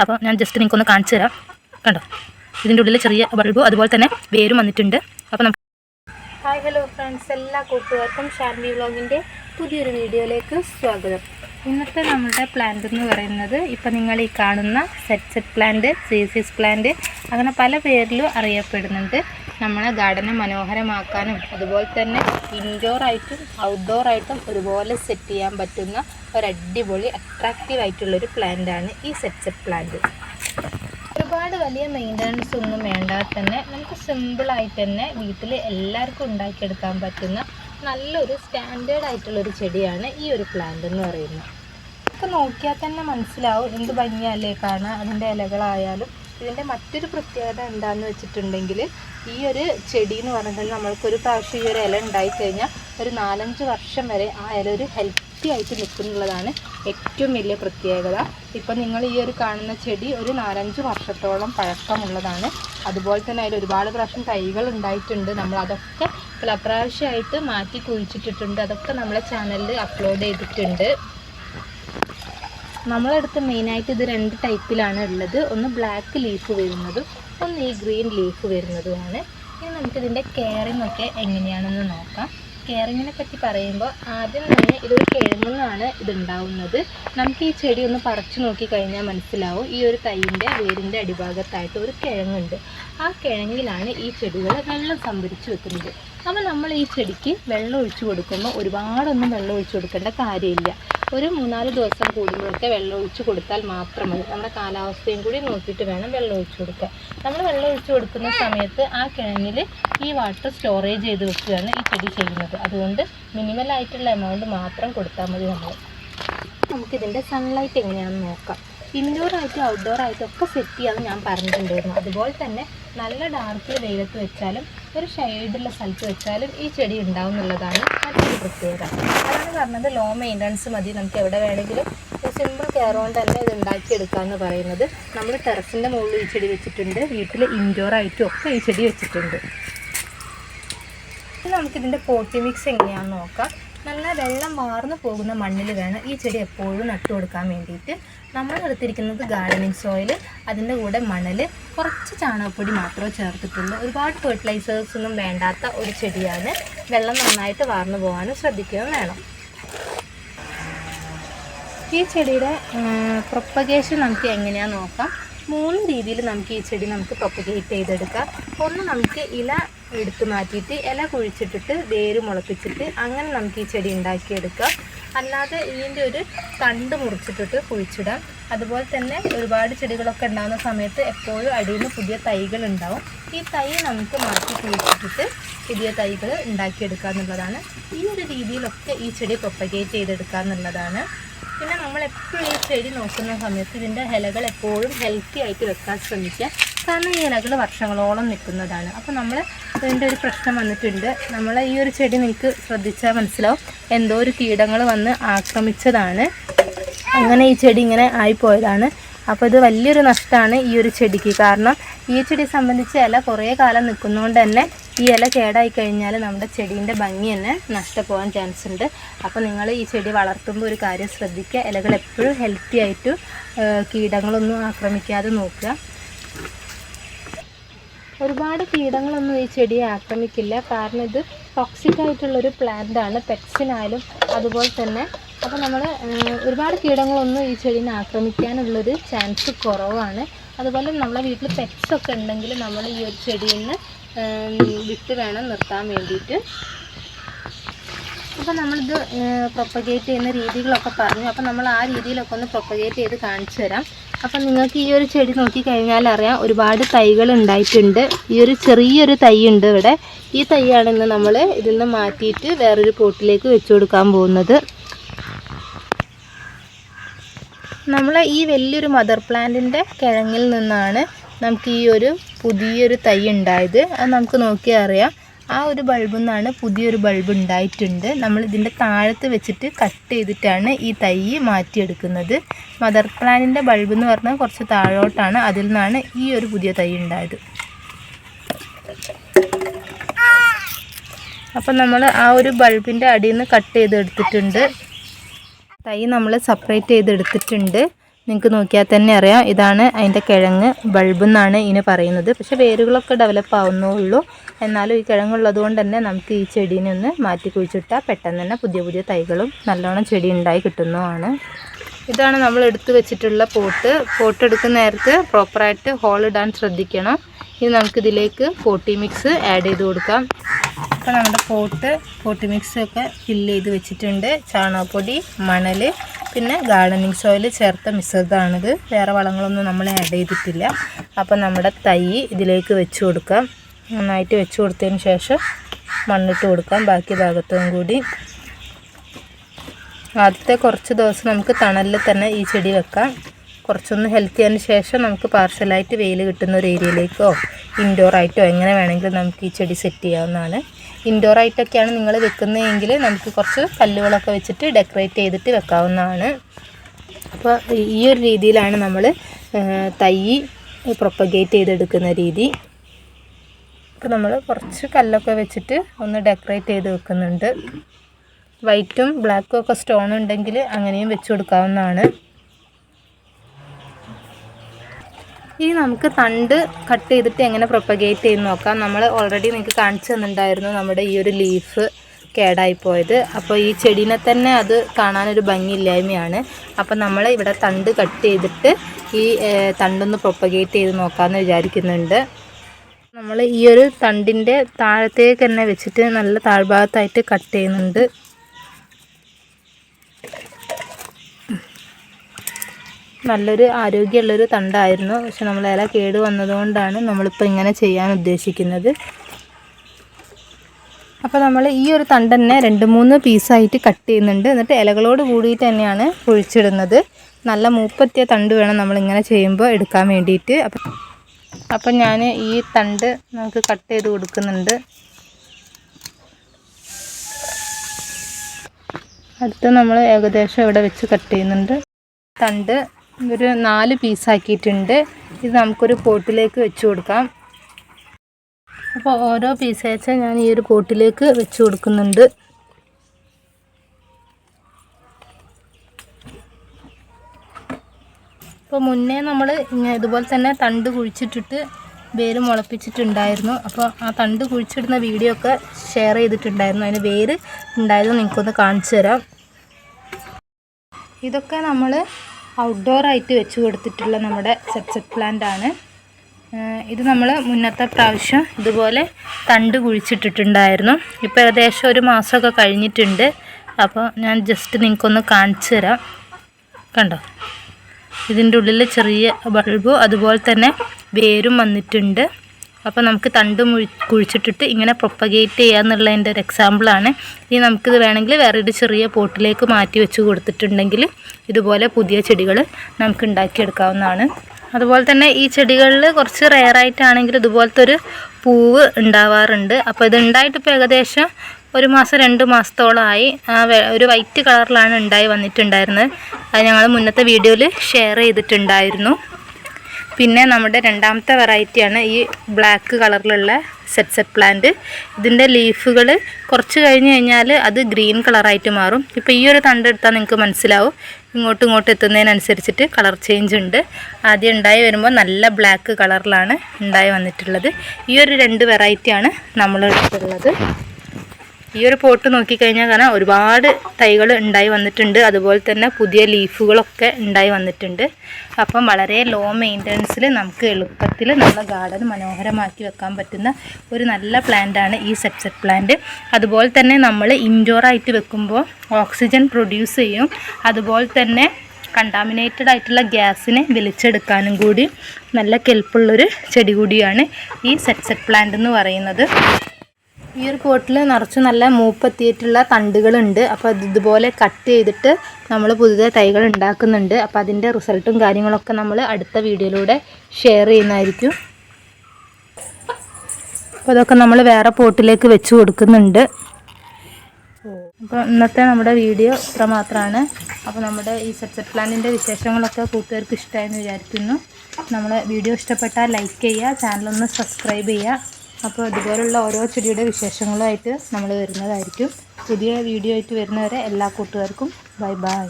അപ്പോൾ ഞാൻ ജസ്റ്റ് നിങ്ങൾക്കൊന്ന് കാണിച്ചു തരാം. കണ്ടോ? ഇതിന്റെ ഉള്ളിൽ ചെറിയ ബൾബും അതുപോലെ തന്നെ വേരും വന്നിട്ടുണ്ട്. അപ്പോൾ നമുക്ക് ഹായ് ഹലോ ഫ്രണ്ട്സ് എല്ലാ കൂട്ടുകാർക്കും ഷാർമി വ്ളോഗിന്റെ പുതിയൊരു വീഡിയോയിലേക്ക് സ്വാഗതം. ഇന്നത്തെ നമ്മുടെ പ്ലാന്റ് എന്ന് പറയുന്നത് ഇപ്പം നിങ്ങൾ ഈ കാണുന്ന സെറ്റ് സെറ്റ് പ്ലാന്റ് സീസീസ് പ്ലാന്റ് അങ്ങനെ പല പേരിലും അറിയപ്പെടുന്നുണ്ട്. നമ്മളെ ഗാർഡനെ മനോഹരമാക്കാനും അതുപോലെ തന്നെ ഇൻഡോർ ആയിട്ടും ഔട്ട്ഡോർ ആയിട്ടും ഒരുപോലെ സെറ്റ് ചെയ്യാൻ പറ്റുന്ന ഒരു അടിപൊളി അട്രാക്റ്റീവ് ആയിട്ടുള്ളൊരു പ്ലാന്റാണ് ഈ സെറ്റ് സെറ്റ് പ്ലാന്റ്. ഒരുപാട് വലിയ മെയിന്റനൻസ് ഒന്നും വേണ്ടാതെ തന്നെ നമുക്ക് സിമ്പിളായിട്ട് തന്നെ വീട്ടിൽ എല്ലാവർക്കും ഉണ്ടാക്കിയെടുക്കാൻ പറ്റുന്ന നല്ലൊരു സ്റ്റാൻഡേർഡ് ആയിട്ടുള്ളൊരു ചെടിയാണ് ഈ ഒരു പ്ലാന്റ് എന്ന് പറയുന്നത്. നമുക്ക് നോക്കിയാൽ തന്നെ മനസ്സിലാവും എന്ത് ഭംഗിയല്ലേ കാണാൻ അതിന്റെ ഇലകളായാലും ഇതിന്റെ മറ്റൊരു പ്രത്യേകത എന്താണെന്ന് വെച്ചിട്ടുണ്ടെങ്കിൽ ഈ ഒരു ചെടി എന്ന് പറഞ്ഞാൽ നമ്മൾക്കൊരു പ്രാവശ്യം ഈ ഒരു ഇല ഉണ്ടായിക്കഴിഞ്ഞാൽ ഒരു നാലഞ്ച് വർഷം വരെ ആ ഇല ഒരു ഹെൽത്തി ആയിട്ട് നിൽക്കുന്നുള്ളതാണ് ഏറ്റവും വലിയ പ്രത്യേകത. ഇപ്പം നിങ്ങൾ ഈ ഒരു കാണുന്ന ചെടി ഒരു നാലഞ്ച് വർഷത്തോളം പഴക്കമുള്ളതാണ്. അതുപോലെ തന്നെ അതിൽ ഒരുപാട് പ്രാവശ്യം തൈകൾ ഉണ്ടായിട്ടുണ്ട്. നമ്മൾ അതൊക്കെ പല പ്രാവശ്യമായിട്ട് മാറ്റി കുഴിച്ചിട്ടിട്ടുണ്ട്. അതൊക്കെ നമ്മളെ ചാനലിൽ അപ്ലോഡ് ചെയ്തിട്ടുണ്ട്. നമ്മളടുത്ത് മെയിനായിട്ട് ഇത് രണ്ട് ടൈപ്പിലാണ് ഉള്ളത്. ഒന്ന് ബ്ലാക്ക് ലീഫ് വരുന്നതും ഒന്ന് ഈ ഗ്രീൻ ലീഫ് വരുന്നതുമാണ്. ഇനി നമുക്കിതിന്റെ കെയറിംഗ് ഒക്കെ എങ്ങനെയാണെന്ന് നോക്കാം. കെയറിങ്ങിനെ പറ്റി പറയുമ്പോൾ ആദ്യം തന്നെ ഇതൊരു കിഴങ്ങാണ് ഇതുണ്ടാവുന്നത്. നമുക്ക് ഈ ചെടി ഒന്ന് പറിച്ചു നോക്കി കഴിഞ്ഞാൽ മനസ്സിലാവും. ഈ ഒരു തൈന്റെ വേരിന്റെ അടിഭാഗത്തായിട്ട് ഒരു കിഴങ്ങുണ്ട്. ആ കിഴങ്ങിലാണ് ഈ ചെടികൾ വെള്ളം സംഭരിച്ചു വെക്കുന്നത്. അപ്പോൾ നമ്മൾ ഈ ചെടിക്ക് വെള്ളം ഒഴിച്ചു കൊടുക്കുമ്പോൾ ഒരുപാടൊന്നും വെള്ളം ഒഴിച്ചു കൊടുക്കേണ്ട കാര്യമില്ല. ഒരു മൂന്നാൽ ദിവസം കൂടുമ്പോഴൊക്കെ വെള്ളം ഒഴിച്ച് കൊടുത്താൽ മാത്രം മതി. നമ്മുടെ കാലാവസ്ഥയും കൂടി നോക്കിയിട്ട് വേണം വെള്ളം ഒഴിച്ച് കൊടുക്കാൻ. നമ്മൾ വെള്ളം ഒഴിച്ച് കൊടുക്കുന്ന സമയത്ത് ആ കിഴങ്ങിൽ ഈ വാട്ടർ സ്റ്റോറേജ് ചെയ്ത് വെക്കുകയാണ് ഈ ചെടി ചെയ്യുന്നത്. അതുകൊണ്ട് മിനിമൽ ആയിട്ടുള്ള എമൗണ്ട് മാത്രം കൊടുത്താൽ മതി നമ്മൾ. നമുക്കിതിന്റെ സൺലൈറ്റ് എങ്ങനെയാണെന്ന് നോക്കാം. ഇൻഡോർ ആയിട്ടും ഔട്ട്ഡോർ ഒക്കെ സെറ്റ് ചെയ്യാമെന്ന് ഞാൻ പറഞ്ഞിട്ടുണ്ടായിരുന്നു. അതുപോലെ തന്നെ നല്ല ഡാർക്ക് വെയിലത്ത് വെച്ചാലും ഒരു ഷെയ്ഡുള്ള സ്ഥലത്ത് വെച്ചാലും ഈ ചെടി ഉണ്ടാവും എന്നുള്ളതാണ് മറ്റൊരു പ്രത്യേകത. അതാണ് പറഞ്ഞത് ലോ മെയിന്റനൻസ് മതി. നമുക്ക് എവിടെ വേണമെങ്കിലും സിമ്പിൾ കെയർ കൊണ്ട് തന്നെ ഇത് ഉണ്ടാക്കിയെടുക്കാമെന്ന് പറയുന്നത്. നമ്മൾ ടെറസിന്റെ മുകളിൽ ഈ ചെടി വെച്ചിട്ടുണ്ട്. വീട്ടിൽ ഇൻഡോർ ആയിട്ടും ഒക്കെ ഈ ചെടി വെച്ചിട്ടുണ്ട്. നമുക്കിതിന്റെ പോട്ടി മിക്സ് എങ്ങനെയാണെന്ന് നോക്കാം. വെള്ളം വാർന്നു പോകുന്ന മണ്ണിൽ വേണം ഈ ചെടി എപ്പോഴും നട്ടു കൊടുക്കാൻ വേണ്ടിയിട്ട്. നമ്മൾ എടുത്തിരിക്കുന്നത് ഗാർഡനിങ് സോയിൽ അതിന്റെ കൂടെ മണൽ കുറച്ച് ചാണകപ്പൊടി മാത്രമേ ചേർത്തിട്ടുള്ളൂ. ഒരുപാട് ഫെർട്ടിലൈസേഴ്സ് ഒന്നും വേണ്ടാത്ത ഒരു ചെടിയാണ്. വെള്ളം നന്നായിട്ട് വാർന്നു പോകാനും ശ്രദ്ധിക്കുകയും വേണം. ഈ ചെടിയുടെ പ്രൊപ്പഗേഷൻ നമുക്ക് എങ്ങനെയാണെന്ന് നോക്കാം? മൂന്ന് രീതിയിൽ നമുക്ക് ഈ ചെടി നമുക്ക് പ്രൊപ്പഗേറ്റ് ചെയ്തെടുക്കാം. ഒന്ന് നമുക്ക് ഇല എടുത്തു മാറ്റിയിട്ട് ഇല കുഴിച്ചിട്ടിട്ട് വേര് മുളപ്പിച്ചിട്ട് അങ്ങനെ നമുക്ക് ഈ ചെടി ഉണ്ടാക്കിയെടുക്കാം. അല്ലാതെ ഇതിന്റെ ഒരു തണ്ട് മുറിച്ചിട്ടിട്ട് കുഴിച്ചിടാം. അതുപോലെ തന്നെ ഒരുപാട് ചെടികളൊക്കെ ഉണ്ടാകുന്ന സമയത്ത് എപ്പോഴും അടിയിൽ നിന്ന് പുതിയ തൈകൾ ഉണ്ടാവും. ഈ തൈ നമുക്ക് മാറ്റി കുഴിച്ചിട്ടിട്ട് പുതിയ തൈകൾ ഉണ്ടാക്കിയെടുക്കുക എന്നുള്ളതാണ്. ഈ ഒരു രീതിയിലൊക്കെ ഈ ചെടി പ്രൊപ്പഗേറ്റ് ചെയ്തെടുക്കുക എന്നുള്ളതാണ്. പിന്നെ നമ്മൾ എപ്പോഴും ഈ ചെടി നോക്കുന്ന സമയത്ത് ഇതിന്റെ ഇലകൾ എപ്പോഴും ഹെൽത്തി ആയിട്ട് വെക്കാൻ ശ്രമിക്കുക. കാരണം ഈ ഇലകൾ വർഷങ്ങളോളം നിൽക്കുന്നതാണ്. അപ്പോൾ നമ്മൾ ഇതിന്റെ ഒരു പ്രശ്നം വന്നിട്ടുണ്ട്. നമ്മൾ ഈ ഒരു ചെടി നിങ്ങൾക്ക് ശ്രദ്ധിച്ചാൽ മനസ്സിലാവും. എന്തോ ഒരു കീടങ്ങൾ വന്ന് ആക്രമിച്ചതാണ്. അങ്ങനെ ഈ ചെടി ഇങ്ങനെ ആയിപ്പോയതാണ്. അപ്പോൾ ഇത് വലിയൊരു നഷ്ടമാണ് ഈ ഒരു ചെടിക്ക്. കാരണം ഈ ചെടിയെ സംബന്ധിച്ച് ഇല കുറേ കാലം നിൽക്കുന്നതുകൊണ്ട് തന്നെ ഈ ഇല കേടായി കഴിഞ്ഞാൽ നമ്മുടെ ചെടീന്റെ ഭംഗി തന്നെ നഷ്ടപ്പോകാൻ ചാൻസ് ഉണ്ട്. അപ്പോൾ നിങ്ങൾ ഈ ചെടി വളർത്തുമ്പോൾ ഒരു കാര്യം ശ്രദ്ധിക്കുക ഇലകൾ എപ്പോഴും ഹെൽത്തി ആയിട്ട് കീടങ്ങളൊന്നും ആക്രമിക്കാതെ നോക്കുക. ഒരുപാട് കീടങ്ങളൊന്നും ഈ ചെടിയെ ആക്രമിക്കില്ല. കാരണം ഇത് ടോക്സിക് ആയിട്ടുള്ളൊരു പ്ലാന്റ് ആണ്. പെക്സിനായാലും അതുപോലെ തന്നെ. അപ്പോൾ നമ്മൾ ഒരുപാട് കീടങ്ങളൊന്നും ഈ ചെടീനെ ആക്രമിക്കാനുള്ളൊരു ചാൻസ് കുറവാണ്. അതുപോലെ നമ്മളെ വീട്ടിൽ പെറ്റ്സ് ഒക്കെ ഉണ്ടെങ്കിൽ നമ്മൾ ഈ ഒരു ചെടിയിൽ നിന്ന് വിട്ട് വേണം നിർത്താൻ വേണ്ടിയിട്ട്. അപ്പോൾ നമ്മളിത് പ്രൊപ്പഗേറ്റ് ചെയ്യുന്ന രീതികളൊക്കെ പറഞ്ഞു. അപ്പോൾ നമ്മൾ ആ രീതിയിലൊക്കെ ഒന്ന് പ്രൊപ്പഗേറ്റ് ചെയ്ത് കാണിച്ചു തരാം അപ്പം നിങ്ങൾക്ക് ഈ ഒരു ചെടി നോക്കി കഴിഞ്ഞാൽ അറിയാം ഒരുപാട് തൈകൾ ഉണ്ടായിട്ടുണ്ട്. ഈ ഒരു ചെറിയൊരു തൈ ഉണ്ട് ഇവിടെ. ഈ തൈയാണ് ഇന്ന് നമ്മൾ ഇതിൽ നിന്ന് മാറ്റിയിട്ട് വേറൊരു പോട്ടിലേക്ക് വെച്ച് കൊടുക്കാൻ പോകുന്നത്. നമ്മൾ ഈ വലിയൊരു മദർ പ്ലാന്റിന്റെ കിഴങ്ങിൽ നിന്നാണ് നമുക്ക് ഈ ഒരു പുതിയൊരു തൈ ഉണ്ടായത്. അത് നമുക്ക് നോക്കിയാൽ അറിയാം. ആ ഒരു ബൾബിൽ നിന്നാണ് പുതിയൊരു ബൾബ് ഉണ്ടായിട്ടുണ്ട്. നമ്മൾ ഇതിന്റെ താഴത്ത് വെച്ചിട്ട് കട്ട് ചെയ്തിട്ടാണ് ഈ തൈ മാറ്റിയെടുക്കുന്നത്. മദർ പ്ലാനിന്റെ ബൾബ് എന്ന് പറഞ്ഞാൽ കുറച്ച് താഴോട്ടാണ് അതിൽ നിന്നാണ് ഈ ഒരു പുതിയ തൈ ഉണ്ടായത്. അപ്പം നമ്മൾ ആ ഒരു ബൾബിന്റെ അടിയിൽ നിന്ന് കട്ട് ചെയ്തെടുത്തിട്ടുണ്ട്. തൈ നമ്മൾ സെപ്പറേറ്റ് ചെയ്തെടുത്തിട്ടുണ്ട്. നിങ്ങൾക്ക് നോക്കിയാൽ തന്നെ അറിയാം. ഇതാണ് അതിന്റെ കിഴങ്ങ്. ബൾബ് എന്നാണ് ഇതിന് പറയുന്നത്. പക്ഷേ വേരുകളൊക്കെ ഡെവലപ്പ് ആവുന്നേ ഉള്ളൂ എന്നാലും ഈ കിഴങ്ങുള്ളത് കൊണ്ട് തന്നെ നമുക്ക് ഈ ചെടീനെ ഒന്ന് മാറ്റി കുഴിച്ചിട്ടാൽ പെട്ടെന്ന് തന്നെ പുതിയ പുതിയ തൈകളും നല്ലോണം ചെടി ഉണ്ടായി കിട്ടുന്നതുമാണ് ഇതാണ് നമ്മൾ എടുത്തു വെച്ചിട്ടുള്ള പോട്ട്. പോട്ട് എടുക്കുന്ന നേരത്ത് പ്രോപ്പറായിട്ട് ഹോൾ ഇടാൻ ശ്രദ്ധിക്കണം. ഇനി നമുക്കിതിലേക്ക് പോട്ടി മിക്സ് ആഡ് ചെയ്ത് കൊടുക്കാം. അപ്പോൾ നമ്മുടെ പോട്ട് പോട്ടി മിക്സ് ഒക്കെ ഫില്ല് ചെയ്ത് വെച്ചിട്ടുണ്ട്. ചാണകപ്പൊടി മണൽ പിന്നെ ഗാർഡനിങ് സോയിൽ ചേർത്ത മിശ്രിതമാണിത്. വേറെ വളങ്ങളൊന്നും നമ്മൾ ആഡ് ചെയ്തിട്ടില്ല. അപ്പോൾ നമ്മുടെ തൈ ഇതിലേക്ക് വെച്ച് കൊടുക്കാം. നന്നായിട്ട് വെച്ച് കൊടുത്തതിന് ശേഷം മണ്ണിട്ട് കൊടുക്കാം. ബാക്കി ഭാഗത്തും കൂടി. ആദ്യത്തെ കുറച്ച് ദിവസം നമുക്ക് തണലിൽ തന്നെ ഈ ചെടി വെക്കാം. കുറച്ചൊന്ന് ഹെൽത്തി ആയതിനു ശേഷം നമുക്ക് പാർസലായിട്ട് വെയിൽ കിട്ടുന്ന ഒരു ഏരിയയിലേക്കോ ഇൻഡോറായിട്ടോ എങ്ങനെ വേണമെങ്കിലും നമുക്ക് ഈ ചെടി സെറ്റ് ചെയ്യാവുന്നതാണ്. ഇൻഡോർ ആയിട്ടൊക്കെയാണ് നിങ്ങൾ വെക്കുന്നതെങ്കിൽ നമുക്ക് കുറച്ച് കല്ലുകളൊക്കെ വെച്ചിട്ട് ഡെക്കറേറ്റ് ചെയ്തിട്ട് വെക്കാവുന്നതാണ്. അപ്പോൾ ഈ ഒരു രീതിയിലാണ് നമ്മൾ തൈ പ്രൊപ്പഗേറ്റ് ചെയ്തെടുക്കുന്ന രീതി. ഇപ്പോൾ നമ്മൾ കുറച്ച് കല്ലൊക്കെ വെച്ചിട്ട് ഒന്ന് ഡെക്കറേറ്റ് ചെയ്ത് വെക്കുന്നുണ്ട്. വൈറ്റും ബ്ലാക്കും ഒക്കെ സ്റ്റോൺ ഉണ്ടെങ്കിൽ അങ്ങനെയും വെച്ച് കൊടുക്കാവുന്നതാണ്. ഇനി നമുക്ക് തണ്ട് കട്ട് ചെയ്തിട്ട് എങ്ങനെ പ്രൊപ്പഗേറ്റ് ചെയ്ത് നോക്കാം. നമ്മൾ ഓൾറെഡി നിങ്ങൾക്ക് കാണിച്ചു തന്നിട്ടുണ്ടായിരുന്നു നമ്മുടെ ഈ ഒരു ലീഫ് കേടായി പോയത്. അപ്പോൾ ഈ ചെടീനെ തന്നെ അത് കാണാനൊരു ഭംഗിയില്ലായ്മയാണ്. അപ്പോൾ നമ്മൾ ഇവിടെ തണ്ട് കട്ട് ചെയ്തിട്ട് ഈ തണ്ടൊന്ന് പ്രൊപ്പഗേറ്റ് ചെയ്ത് നോക്കാമെന്ന് വിചാരിക്കുന്നുണ്ട്. നമ്മൾ ഈ ഒരു തണ്ടിന്റെ താഴത്തേക്ക് തന്നെ വെച്ചിട്ട് നല്ല താഴ്ഭാഗത്തായിട്ട് കട്ട് ചെയ്യുന്നുണ്ട്. നല്ലൊരു ആരോഗ്യമുള്ളൊരു തണ്ടായിരുന്നു. പക്ഷെ നമ്മൾ ഇല കേട് വന്നതുകൊണ്ടാണ് നമ്മളിപ്പോൾ ഇങ്ങനെ ചെയ്യാൻ ഉദ്ദേശിക്കുന്നത്. അപ്പോൾ നമ്മൾ ഈ ഒരു തണ്ട് തന്നെ രണ്ട് മൂന്ന് പീസായിട്ട് കട്ട് ചെയ്യുന്നുണ്ട്. എന്നിട്ട് ഇലകളോട് കൂടിയിട്ട് തന്നെയാണ് കുഴിച്ചിടുന്നത് നല്ല മൂപ്പത്തിയ തണ്ട് വേണം നമ്മളിങ്ങനെ ചെയ്യുമ്പോൾ എടുക്കാൻ വേണ്ടിയിട്ട്. അപ്പം അപ്പം ഞാൻ ഈ തണ്ട് നമുക്ക് കട്ട് ചെയ്ത് കൊടുക്കുന്നുണ്ട്. അടുത്ത് നമ്മൾ ഏകദേശം ഇവിടെ വെച്ച് കട്ട് ചെയ്യുന്നുണ്ട്. തണ്ട് ഒരു നാല് പീസാക്കിയിട്ടുണ്ട് ഇത് നമുക്കൊരു പോട്ടിലേക്ക് വെച്ച് കൊടുക്കാം. അപ്പോൾ ഓരോ പീസ് ഞാൻ ഈ ഒരു പോട്ടിലേക്ക് വെച്ച് കൊടുക്കുന്നുണ്ട്. അപ്പോൾ മുന്നേ നമ്മൾ ഇതുപോലെ തന്നെ തണ്ട് കുഴിച്ചിട്ടിട്ട് വേര് മുളപ്പിച്ചിട്ടുണ്ടായിരുന്നു. അപ്പോൾ ആ തണ്ട് കുഴിച്ചിടുന്ന വീഡിയോ ഒക്കെ ഷെയർ ചെയ്തിട്ടുണ്ടായിരുന്നു. അതിന് വേര് ഉണ്ടായത് നിങ്ങൾക്കൊന്ന് കാണിച്ചു തരാം. ഇതൊക്കെ നമ്മൾ ഔട്ട്ഡോർ ആയിട്ട് വെച്ച് കൊടുത്തിട്ടുള്ള നമ്മുടെ സെപ്സെറ്റ് പ്ലാന്റ് ആണ്. ഇത് നമ്മൾ മുന്നത്തെ പ്രാവശ്യം ഇതുപോലെ തണ്ട് കുഴിച്ചിട്ടിട്ടുണ്ടായിരുന്നു. ഇപ്പോൾ ഏകദേശം ഒരു മാസമൊക്കെ കഴിഞ്ഞിട്ടുണ്ട്. അപ്പോൾ ഞാൻ ജസ്റ്റ് നിങ്ങൾക്കൊന്ന് കാണിച്ചു തരാം. കണ്ടോ? ഇതിന്റെ ഉള്ളിൽ ചെറിയ ബൾബും അതുപോലെ തന്നെ വേരും വന്നിട്ടുണ്ട്. അപ്പോൾ നമുക്ക് തണ്ട് മുഴി കുഴിച്ചിട്ടിട്ട് ഇങ്ങനെ പ്രൊപ്പഗേറ്റ് ചെയ്യുക എന്നുള്ളതിന്റെ ഒരു എക്സാമ്പിളാണ് ഇനി നമുക്കിത് വേണമെങ്കിൽ വേറൊരു ചെറിയ പോട്ടിലേക്ക് മാറ്റി വെച്ച് കൊടുത്തിട്ടുണ്ടെങ്കിൽ ഇതുപോലെ പുതിയ ചെടികൾ നമുക്ക് ഉണ്ടാക്കിയെടുക്കാവുന്നതാണ്. അതുപോലെ തന്നെ ഈ ചെടികളിൽ കുറച്ച് റെയറായിട്ടാണെങ്കിൽ ഇതുപോലത്തെ ഒരു പൂവ് ഉണ്ടാവാറുണ്ട്. അപ്പോൾ ഇത് ഉണ്ടായിട്ടിപ്പോൾ ഏകദേശം ഒരു മാസം രണ്ട് മാസത്തോളമായി. ഒരു വൈറ്റ് കളറിലാണ് ഉണ്ടായി വന്നിട്ടുണ്ടായിരുന്നത്. അത് ഞങ്ങൾ മുന്നത്തെ വീഡിയോയിൽ ഷെയർ ചെയ്തിട്ടുണ്ടായിരുന്നു. പിന്നെ നമ്മുടെ രണ്ടാമത്തെ വെറൈറ്റിയാണ് ഈ ബ്ലാക്ക് കളറിലുള്ള സെറ്റ് സെറ്റ് പ്ലാന്റ് ഇതിന്റെ ലീഫുകൾ കുറച്ച് കഴിഞ്ഞ് കഴിഞ്ഞാൽ അത് ഗ്രീൻ കളറായിട്ട് മാറും. ഇപ്പോൾ ഈ ഒരു തണ്ട് എടുത്താൽ നിങ്ങൾക്ക് മനസ്സിലാവും. ഇങ്ങോട്ടും ഇങ്ങോട്ടും എത്തുന്നതിനനുസരിച്ചിട്ട് കളർ ചേഞ്ച് ഉണ്ട്. ആദ്യം ഉണ്ടായി വരുമ്പോൾ നല്ല ബ്ലാക്ക് കളറിലാണ് ഉണ്ടായി വന്നിട്ടുള്ളത്. ഈ ഒരു രണ്ട് വെറൈറ്റിയാണ് നമ്മൾ എടുത്തിട്ടുള്ളത് ഈ ഒരു പോട്ട് നോക്കിക്കഴിഞ്ഞാൽ കാരണം ഒരുപാട് തൈകൾ ഉണ്ടായി വന്നിട്ടുണ്ട്. അതുപോലെ തന്നെ പുതിയ ലീഫുകളൊക്കെ ഉണ്ടായി വന്നിട്ടുണ്ട്. അപ്പം വളരെ ലോ മെയിന്റനൻസിൽ നമുക്ക് എളുപ്പത്തിൽ നമ്മുടെ ഗാർഡൻ മനോഹരമാക്കി വെക്കാൻ പറ്റുന്ന ഒരു നല്ല പ്ലാന്റാണ് ഈ സെപ്സെറ്റ് പ്ലാന്റ് അതുപോലെ തന്നെ നമ്മൾ ഇൻഡോറായിട്ട് വെക്കുമ്പോൾ ഓക്സിജൻ പ്രൊഡ്യൂസ് ചെയ്യും. അതുപോലെ തന്നെ കണ്ടാമിനേറ്റഡ് ആയിട്ടുള്ള ഗ്യാസിനെ വലിച്ചെടുക്കാനും കൂടി നല്ല കെൽപ്പുള്ളൊരു ചെടി കൂടിയാണ് ഈ സെറ്റ്സെറ്റ് പ്ലാന്റ് എന്ന് പറയുന്നത്. ഈ ഒരു പോട്ടിൽ നിറച്ച് നല്ല മൂപ്പെത്തിയിട്ടുള്ള തണ്ടുകളുണ്ട്. അപ്പോൾ അത് ഇതുപോലെ കട്ട് ചെയ്തിട്ട് നമ്മൾ പുതിയ തൈകൾ ഉണ്ടാക്കുന്നുണ്ട്. അപ്പോൾ അതിന്റെ റിസൾട്ടും കാര്യങ്ങളൊക്കെ നമ്മൾ അടുത്ത വീഡിയോയിലൂടെ ഷെയർ ചെയ്യുന്നതായിരിക്കും. അപ്പോൾ അതൊക്കെ നമ്മൾ വേറെ പോട്ടിലേക്ക് വെച്ച് കൊടുക്കുന്നുണ്ട്. അപ്പോൾ ഇന്നത്തെ നമ്മുടെ വീഡിയോ ഇത്ര മാത്രമാണ് അപ്പോൾ നമ്മുടെ ഈ സെറ്റ് പ്ലാനിന്റെ വിശേഷങ്ങളൊക്കെ കൂട്ടുകാർക്ക് ഇഷ്ടമായെന്ന് വിചാരിക്കുന്നു. നമ്മളെ വീഡിയോ ഇഷ്ടപ്പെട്ടാൽ ലൈക്ക് ചെയ്യുക ചാനലൊന്ന് സബ്സ്ക്രൈബ് ചെയ്യുക. അപ്പോൾ ഇതുപോലുള്ള ഓരോ ചെടിയുടെ വിശേഷങ്ങളുമായിട്ട് നമ്മൾ വരുന്നതായിരിക്കും. പുതിയ വീഡിയോ ആയിട്ട് വരുന്നവരെ എല്ലാ കൂട്ടുകാർക്കും ബൈ ബൈ.